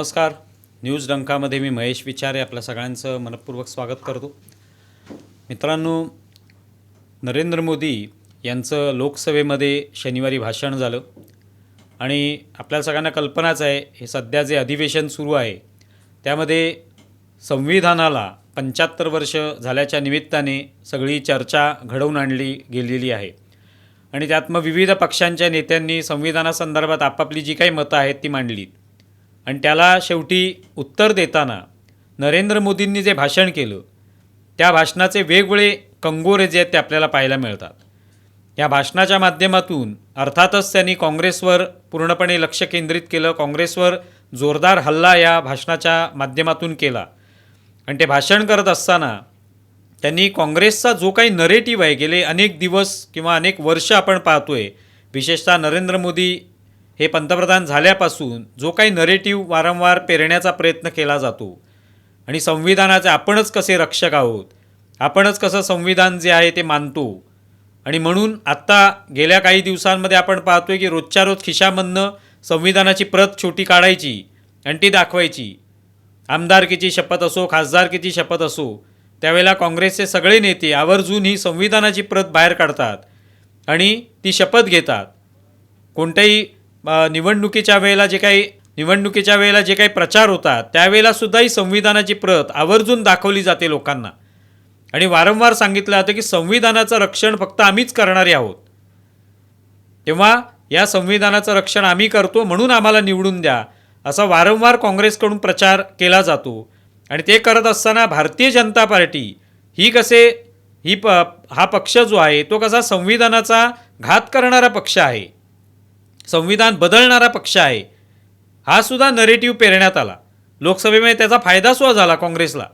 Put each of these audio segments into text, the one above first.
नमस्कार. न्यूज डंकामध्ये मी महेश विचारे आपल्या सगळ्यांचं मनपूर्वक स्वागत करतो. मित्रांनो नरेंद्र मोदी यांचं लोकसभेमध्ये शनिवारी भाषण झालं आणि आपल्या सगळ्यांना कल्पनाच आहे हे सध्या जे अधिवेशन सुरू आहे त्यामध्ये संविधानाला पंच्याहत्तर वर्ष झाल्याच्या निमित्ताने सगळी चर्चा घडवून आणली गेलेली आहे. आणि त्यात मग विविध पक्षांच्या नेत्यांनी संविधानासंदर्भात आपापली जी काही मतं आहेत ती मांडलीत. आणि त्याला शेवटी उत्तर देताना नरेंद्र मोदींनी जे भाषण केलं त्या भाषणाचे वेगवेगळे कंगोरे जे आहेत ते आपल्याला पाहायला मिळतात. या भाषणाच्या माध्यमातून अर्थातच त्यांनी काँग्रेसवर पूर्णपणे लक्ष केंद्रित केलं काँग्रेसवर जोरदार हल्ला या भाषणाच्या माध्यमातून केला. आणि ते भाषण करत असताना त्यांनी काँग्रेसचा जो काही नरेटिव्ह आहे गेले अनेक दिवस किंवा अनेक वर्ष आपण पाहतोय विशेषतः नरेंद्र मोदी हे पंतप्रधान झाल्यापासून जो काही नरेटिव्ह वारंवार पेरण्याचा प्रयत्न केला जातो आणि संविधानाचे आपणच कसे रक्षक आहोत आपणच कसं संविधान जे आहे ते मानतो आणि म्हणून आत्ता गेल्या काही दिवसांमध्ये आपण पाहतोय की रोजच्या रोज खिशामधनं संविधानाची प्रत छोटी काढायची आणि ती दाखवायची. आमदारकीची शपथ असो खासदारकीची शपथ असो त्यावेळेला काँग्रेसचे सगळे नेते आवर्जून ही संविधानाची प्रत बाहेर काढतात आणि ती शपथ घेतात. कोणत्याही निवडणुकीच्या वेळेला जे काही निवडणुकीच्या वेळेला जे काही प्रचार होतात त्यावेळेला सुद्धा ही संविधानाची प्रत आवर्जून दाखवली जाते लोकांना. आणि वारंवार सांगितलं जातं की संविधानाचं रक्षण फक्त आम्हीच करणारे आहोत. तेव्हा या संविधानाचं रक्षण आम्ही करतो म्हणून आम्हाला निवडून द्या असा वारंवार काँग्रेसकडून प्रचार केला जातो. आणि ते करत असताना भारतीय जनता पार्टी ही कसे ही प हा पक्ष जो आहे तो कसा संविधानाचा घात करणारा पक्ष आहे. संविधान बदलणारा पक्ष आहे. हा सुद्धा नरेटिव्ह पेरण्यात आला. लोकसभेमध्ये त्याचा फायदा सुद्धा झाला काँग्रेसला.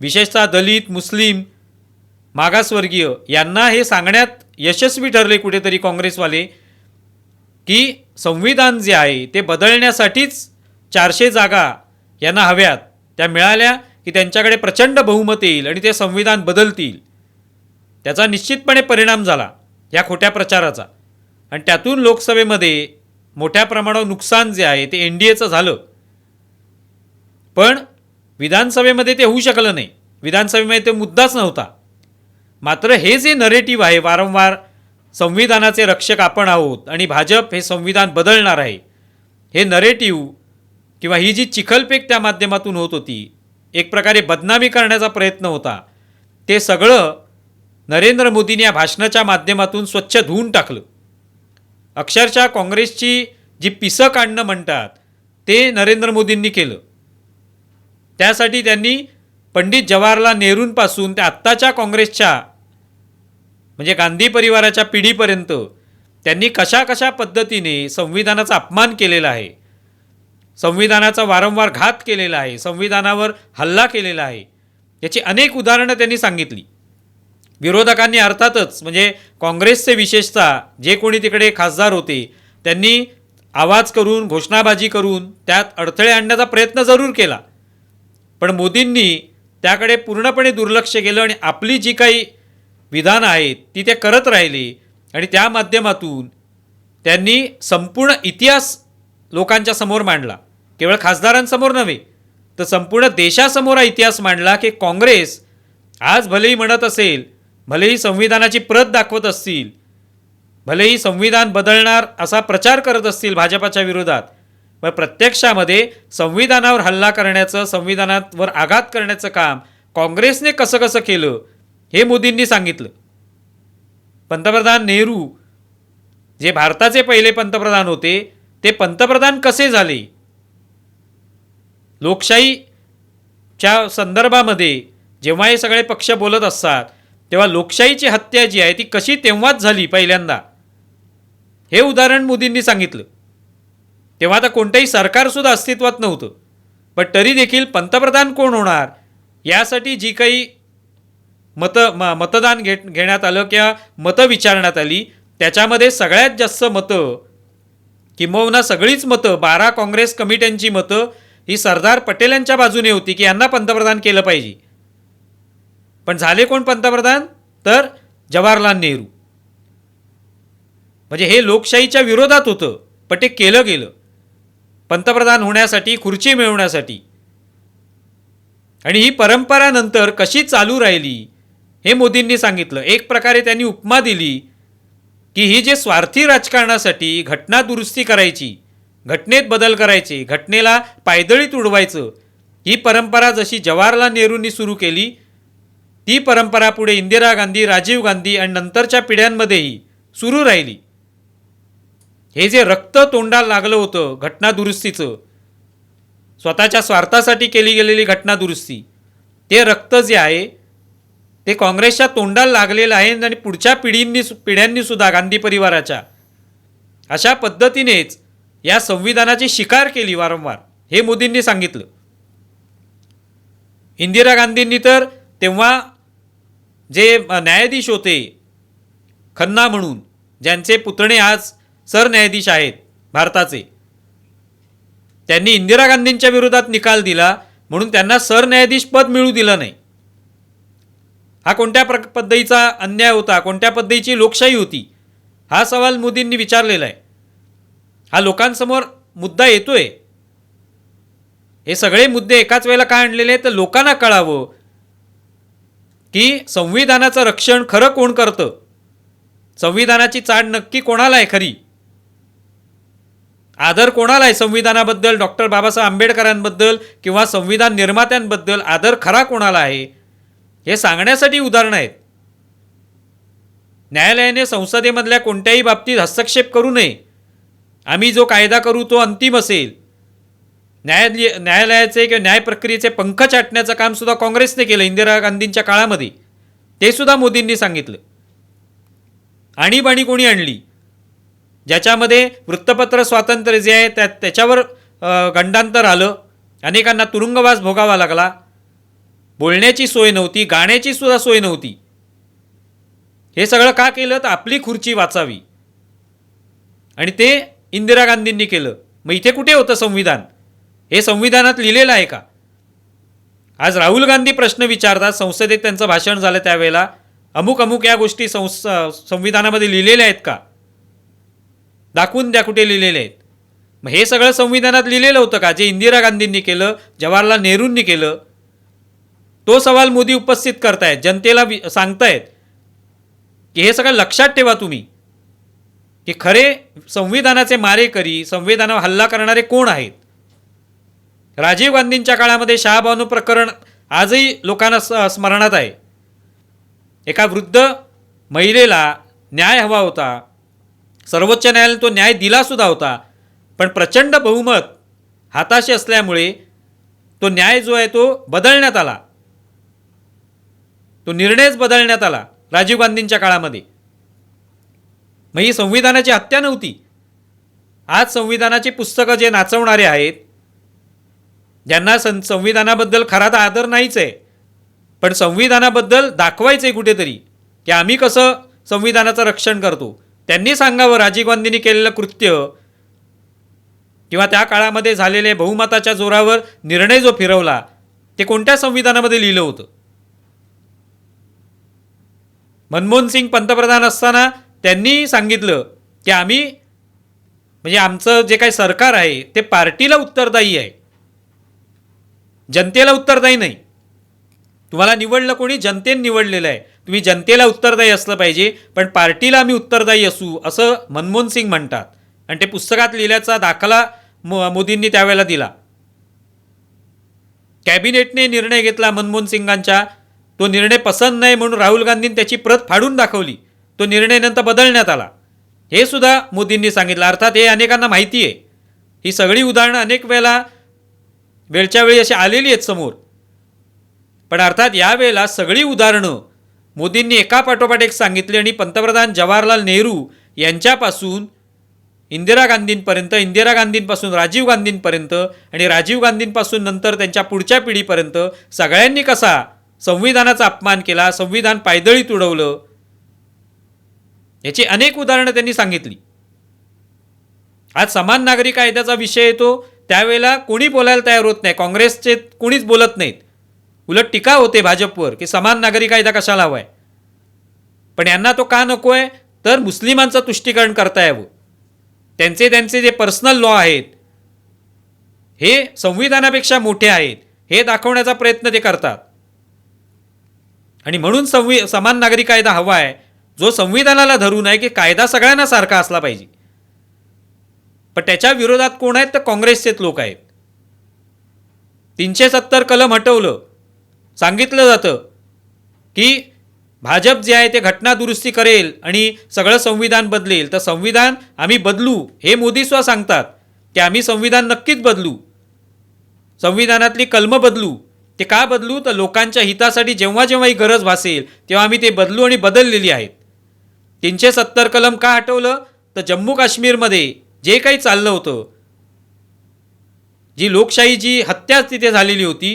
विशेषतः दलित मुस्लिम मागासवर्गीय यांना हे सांगण्यात यशस्वी ठरले कुठेतरी काँग्रेसवाले की संविधान जे आहे ते बदलण्यासाठीच चारशे जागा यांना हव्यात. त्या मिळाल्या की त्यांच्याकडे प्रचंड बहुमत येईल आणि ते संविधान बदलतील. त्याचा निश्चितपणे परिणाम झाला या खोट्या प्रचाराचा. आणि त्यातून लोकसभेमध्ये मोठ्या प्रमाणावर नुकसान जे आहे ते एन डी एचं झालं. पण विधानसभेमध्ये ते होऊ शकलं नाही. विधानसभेमध्ये ते मुद्दाच नव्हता. मात्र हे जे नरेटिव्ह आहे वारंवार संविधानाचे रक्षक आपण आहोत आणि भाजप हे संविधान बदलणार आहे हे नरेटिव्ह किंवा ही जी चिखलपेक त्या माध्यमातून होत होती एक प्रकारे बदनामी करण्याचा प्रयत्न होता ते सगळं नरेंद्र मोदींनी या भाषणाच्या माध्यमातून स्वच्छ धुवून टाकलं. अक्षरशः काँग्रेसची जी पिसं काढणं म्हणतात ते नरेंद्र मोदींनी केलं. त्यासाठी त्यांनी पंडित जवाहरलाल नेहरूंपासून ते आत्ताच्या काँग्रेसच्या म्हणजे गांधी परिवाराच्या पिढीपर्यंत त्यांनी कशा कशा पद्धतीने संविधानाचा अपमान केलेला आहे संविधानाचा वारंवार घात केलेला आहे संविधानावर हल्ला केलेला आहे याची अनेक उदाहरणं त्यांनी सांगितली. विरोधकांनी अर्थातच म्हणजे काँग्रेसचे विशेषतः जे कोणी तिकडे खासदार होते त्यांनी आवाज करून घोषणाबाजी करून त्यात अडथळे आणण्याचा प्रयत्न जरूर केला. पण मोदींनी त्याकडे पूर्णपणे दुर्लक्ष केलं आणि आपली जी काही विधानं आहेत ती ते करत राहिले आणि त्या माध्यमातून त्यांनी संपूर्ण इतिहास लोकांच्या समोर मांडला. केवळ खासदारांसमोर नव्हे तर संपूर्ण देशासमोर हा इतिहास मांडला की काँग्रेस आज भलेही म्हणत असेल भलेही संविधानाची प्रत दाखवत असतील भलेही संविधान बदलणार असा प्रचार करत असतील भाजपाच्या विरोधात पण प्रत्यक्षामध्ये संविधानावर हल्ला करण्याचं संविधानावर आघात करण्याचं काम काँग्रेसने कसं कसं केलं हे मोदींनी सांगितलं. पंतप्रधान नेहरू जे भारताचे पहिले पंतप्रधान होते ते पंतप्रधान कसे झाले? लोकशाहीच्या संदर्भामध्ये जेव्हा हे सगळे पक्ष बोलत असतात तेव्हा लोकशाहीची हत्या जी आहे ती कशी तेव्हाच झाली पहिल्यांदा? हे उदाहरण मोदींनी सांगितलं. तेव्हा आता कोणतंही सरकारसुद्धा अस्तित्वात नव्हतं. पण तरी देखील पंतप्रधान कोण होणार? यासाठी जी काही मतं म मतदान घे घेण्यात आलं किंवा मतं विचारण्यात आली त्याच्यामध्ये सगळ्यात जास्त मतं किंबहुना सगळीच मतं बारा काँग्रेस कमिट्यांची मतं ही सरदार पटेल यांच्या बाजूने होती की यांना पंतप्रधान केलं पाहिजे. पण झाले कोण पंतप्रधान? तर जवाहरलाल नेहरू. म्हणजे हे लोकशाहीच्या विरोधात होतं पण ते केलं गेलं. पंतप्रधान होण्यासाठी खुर्ची मिळवण्यासाठी. आणि ही परंपरा नंतर कशी चालू राहिली हे मोदींनी सांगितलं. एक प्रकारे त्यांनी उपमा दिली की ही जे स्वार्थी राजकारणासाठी घटना दुरुस्ती करायची घटनेत बदल करायचे घटनेला पायदळीत उडवायचं ही परंपरा जशी जवाहरलाल नेहरूंनी सुरू केली ती परंपरा पुढे इंदिरा गांधी राजीव गांधी आणि नंतरच्या पिढ्यांमध्येही सुरू राहिली. हे जे रक्त तोंडाला लागलं होतं घटना दुरुस्तीचं स्वतःच्या स्वार्थासाठी केली गेलेली घटना दुरुस्ती ते रक्त जे आहे ते काँग्रेसच्या तोंडाला लागलेलं आहे आणि पुढच्या पिढींनी पिढ्यांनी सुद्धा गांधी परिवाराच्या अशा पद्धतीनेच या संविधानाची शिकार केली वारंवार हे मोदींनी सांगितलं. इंदिरा गांधींनी तर तेव्हा जे न्यायाधीश होते खन्ना म्हणून ज्यांचे पुतणे आज सरन्यायाधीश आहेत भारताचे. त्यांनी इंदिरा गांधींच्या विरोधात निकाल दिला म्हणून त्यांना सरन्यायाधीश पद मिळू दिलं नाही. हा कोणत्या प्र पद्धतीचा अन्याय होता कोणत्या पद्धतीची लोकशाही होती हा सवाल मोदींनी विचारलेला आहे. हा लोकांसमोर मुद्दा येतोय. हे सगळे मुद्दे एकाच वेळेला का आणलेले आहेत? तर लोकांना कळावं की संविधानाचं रक्षण खरं कोण करतं? संविधानाची चाड नक्की कोणाला आहे खरी? आदर कोणाला आहे संविधानाबद्दल? डॉक्टर बाबासाहेब आंबेडकरांबद्दल किंवा संविधान निर्मात्यांबद्दल आदर खरा कोणाला आहे हे सांगण्यासाठी उदाहरणं आहेत. न्यायालयाने संसदेमधल्या कोणत्याही बाबतीत हस्तक्षेप करू नये. आम्ही जो कायदा करू तो अंतिम असेल. न्यायालय न्यायालयाचे किंवा न्याय प्रक्रियेचे पंख चाटण्याचं काम सुद्धा काँग्रेसने केलं इंदिरा गांधींच्या काळामध्ये. ते सुद्धा मोदींनी सांगितलं. आणीबाणी कोणी आणली? ज्याच्यामध्ये वृत्तपत्र स्वातंत्र्य जे आहे त्या त्याच्यावर गंडांतर आलं. अनेकांना तुरुंगवास भोगावा लागला. बोलण्याची सोय नव्हती गाण्याची सुद्धा सोय नव्हती. हे सगळं का केलं? तर आपली खुर्ची वाचावी. आणि ते इंदिरा गांधींनी केलं. मग इथे कुठे होतं संविधान? हे संविधानात लिहिलेलं आहे का? आज राहुल गांधी प्रश्न विचारतात संसदेत त्यांचं भाषण झालं त्यावेळेला. अमुक अमुक या गोष्टी संस संविधानामध्ये लिहिलेल्या आहेत का? दाखवून द्या कुठे लिहिलेले आहेत. मग हे सगळं संविधानात लिहिलेलं होतं का? जे इंदिरा गांधींनी केलं जवाहरलाल नेहरूंनी केलं. तो सवाल मोदी उपस्थित करतायत जनतेला सांगतायत की हे सगळं लक्षात ठेवा तुम्ही. की खरे संविधानाचे मारेकरी संविधानावर हल्ला करणारे कोण आहेत? राजीव गांधींच्या काळामध्ये शहाबानू प्रकरण आजही लोकांना स्मरणात आहे. एका वृद्ध महिलेला न्याय हवा होता. सर्वोच्च न्यायालयाने तो न्याय दिलासुद्धा होता. पण प्रचंड बहुमत हाताशी असल्यामुळे तो न्याय जो आहे तो बदलण्यात आला. तो निर्णयच बदलण्यात आला राजीव गांधींच्या काळामध्ये. मग ही संविधानाची हत्या नव्हती. आज संविधानाची पुस्तकं जे नाचवणारे आहेत ज्यांना सं संविधानाबद्दल खरा तर आदर नाहीच आहे पण संविधानाबद्दल दाखवायचं आहे कुठेतरी की आम्ही कसं संविधानाचं रक्षण करतो. त्यांनी सांगावं राजीव गांधींनी केलेलं कृत्य किंवा त्या काळामध्ये झालेले बहुमताच्या जोरावर निर्णय जो फिरवला ते कोणत्या संविधानामध्ये लिहिलं होतं? मनमोहन सिंग पंतप्रधान असताना त्यांनी सांगितलं की आम्ही म्हणजे आमचं जे काही सरकार आहे ते पार्टीला उत्तरदायी आहे. जनतेला उत्तरदायी नाही. तुम्हाला निवडलं कोणी? जनतेने निवडलेलं आहे. तुम्ही जनतेला उत्तरदायी असलं पाहिजे पण पार्टीला आम्ही उत्तरदायी असू असं मनमोहन सिंग म्हणतात. आणि ते पुस्तकात लिहिल्याचा दाखला मो मोदींनी त्यावेळेला दिला. कॅबिनेटने निर्णय घेतला मनमोहन सिंगांच्या तो निर्णय पसंत नाही म्हणून राहुल गांधींनी त्याची प्रत फाडून दाखवली. तो निर्णय नंतर बदलण्यात आला. हे सुद्धा मोदींनी सांगितलं. अर्थात हे अनेकांना माहिती आहे. ही सगळी उदाहरणं अनेक वेळेला वेळच्या वेळी अशी आलेली आहेत समोर. पण अर्थात यावेळेला सगळी उदाहरणं मोदींनी एका पाठोपाठ एक सांगितली आणि पंतप्रधान जवाहरलाल नेहरू यांच्यापासून इंदिरा गांधींपर्यंत इंदिरा गांधींपासून राजीव गांधींपर्यंत आणि राजीव गांधींपासून नंतर त्यांच्या पुढच्या पिढीपर्यंत सगळ्यांनी कसा संविधानाचा अपमान केला संविधान पायदळीत उडवलं याची अनेक उदाहरणं त्यांनी सांगितली. आज समान नागरी कायद्याचा विषय येतो त्यावेळेला कोणी बोलायला तयार होत नाही. काँग्रेसचे कोणीच बोलत नाहीत. उलट टीका होते भाजपवर की समान नागरी कायदा कशाला हवा आहे पण यांना तो का नको आहे तर मुस्लिमांचं तुष्टीकरण करता यावं त्यांचे त्यांचे जे पर्सनल लॉ आहेत हे संविधानापेक्षा मोठे आहेत. हे दाखवण्याचा प्रयत्न ते करतात. आणि म्हणून संवि समान नागरी कायदा हवा आहे जो संविधानाला धरून आहे की कायदा सगळ्यांना सारखा असला पाहिजे. पण त्याच्या विरोधात कोण आहेत? तर काँग्रेसचेच लोक आहेत. तीनशे सत्तर कलम हटवलं. सांगितलं जातं की भाजप जे आहे ते घटना दुरुस्ती करेल आणि सगळं संविधान बदलेल. तर संविधान आम्ही बदलू हे मोदी स्व सांगतात. की आम्ही संविधान नक्कीच बदलू. संविधानातली कलमं बदलू. ते का बदलू? तर लोकांच्या हितासाठी जेव्हा जेव्हा ही गरज भासेल तेव्हा आम्ही ते बदलू आणि बदललेली आहेत. तीनशे सत्तर कलम का हटवलं? तर जम्मू काश्मीरमध्ये जे काही चाललं होतं जी लोकशाही जी हत्या तिथे झालेली होती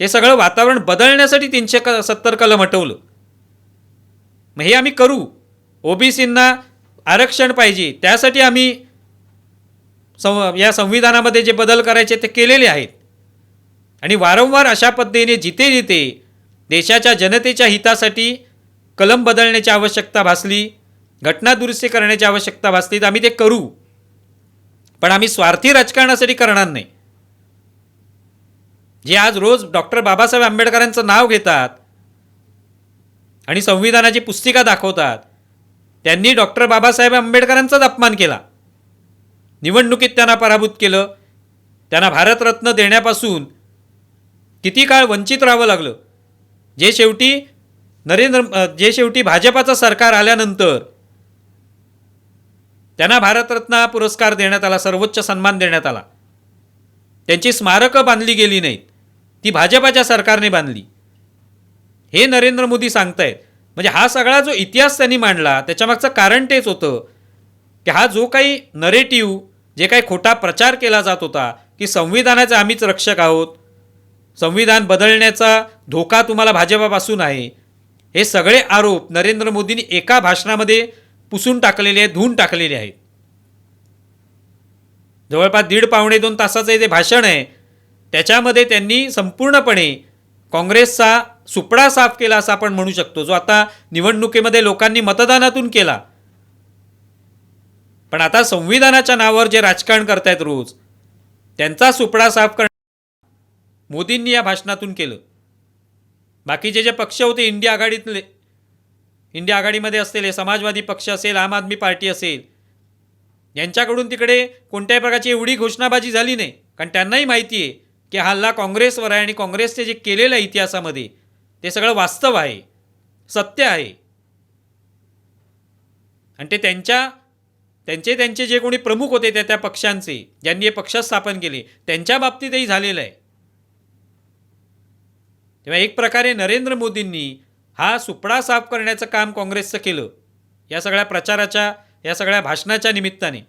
हे सगळं वातावरण बदलण्यासाठी तीनशे क सत्तर कलम हटवलं. मग हे आम्ही करू. ओबीसींना आरक्षण पाहिजे. त्यासाठी आम्ही सं या संविधानामध्ये जे बदल करायचे ते केलेले आहेत. आणि वारंवार अशा पद्धतीने जिथे जिथे देशाच्या जनतेच्या हितासाठी कलम बदलण्याची आवश्यकता भासली घटना दुरुस्ती करण्याची आवश्यकता भासली तर आम्ही ते करू. पण आम्ही स्वार्थी राजकारणासाठी करणार नाही. जे आज रोज डॉक्टर बाबासाहेब आंबेडकरांचं नाव घेतात आणि संविधानाची पुस्तिका दाखवतात त्यांनी डॉक्टर बाबासाहेब आंबेडकरांचाच अपमान केला. निवडणुकीत त्यांना पराभूत केलं. त्यांना भारतरत्न देण्यापासून किती काळ वंचित राहावं लागलं? जे शेवटी नरेंद्र जे शेवटी भाजपाचं सरकार आल्यानंतर त्यांना भारतरत्न हा पुरस्कार देण्यात आला सर्वोच्च सन्मान देण्यात आला. त्यांची स्मारकं बांधली गेली नाहीत. ती भाजपाच्या सरकारने बांधली. हे नरेंद्र मोदी सांगतायत. म्हणजे हा सगळा जो इतिहास त्यांनी मांडला त्याच्यामागचं कारण तेच होतं की हा जो काही नरेटिव्ह जे काही खोटा प्रचार केला जात होता की संविधानाचे आम्हीच रक्षक आहोत संविधान बदलण्याचा धोका तुम्हाला भाजपापासून आहे हे सगळे आरोप नरेंद्र मोदींनी एका भाषणामध्ये पुसून टाकलेले आहेत धुवून टाकलेले आहेत. जवळपास दीड पावणे दोन तासाचं जे भाषण आहे त्याच्यामध्ये त्यांनी संपूर्णपणे काँग्रेसचा सुपडा साफ केला असं आपण म्हणू शकतो जो आता निवडणुकीमध्ये लोकांनी मतदानातून केला. पण आता संविधानाच्या नावावर जे राजकारण करतायत रोज त्यांचा सुपडा साफ कर मोदींनी या भाषणातून केलं. बाकीचे जे पक्ष होते इंडिया आघाडीतले इंडिया आघाडीमध्ये असलेले समाजवादी पक्ष असेल आम आदमी पार्टी असेल यांच्याकडून तिकडे कोणत्याही प्रकारची एवढी घोषणाबाजी झाली नाही. कारण त्यांनाही माहिती आहे की हल्ला काँग्रेसवर आहे आणि काँग्रेसचे जे केलेलं आहे इतिहासामध्ये ते सगळं वास्तव आहे सत्य आहे. आणि ते त्यांच्या त्यांचे त्यांचे जे कोणी प्रमुख होते त्या त्या पक्षांचे ज्यांनी हे पक्ष स्थापन केले त्यांच्या बाबतीतही झालेलं आहे. तेव्हा एक प्रकारे नरेंद्र मोदींनी हा सुपडा साफ करण्याचं काम काँग्रेसचं केलं. या सगळ्या प्रचाराच्या या सगळ्या भाषणाच्या निमित्ताने.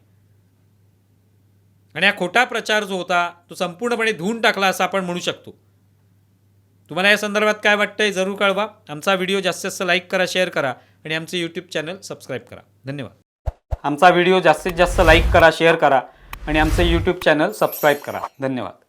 आणि हा खोटा प्रचार जो होता तो संपूर्णपणे धुवून टाकला असं आपण म्हणू शकतो. तुम्हाला या संदर्भात काय वाटतंय जरूर कळवा. आमचा व्हिडिओ जास्तीत जास्त लाईक करा शेअर करा आणि आमचे यूट्यूब चॅनल सबस्क्राईब करा. धन्यवाद. आमचा व्हिडिओ जास्तीत जास्त लाईक करा शेअर करा आणि आमचं यूट्यूब चॅनल सबस्क्राईब करा. धन्यवाद.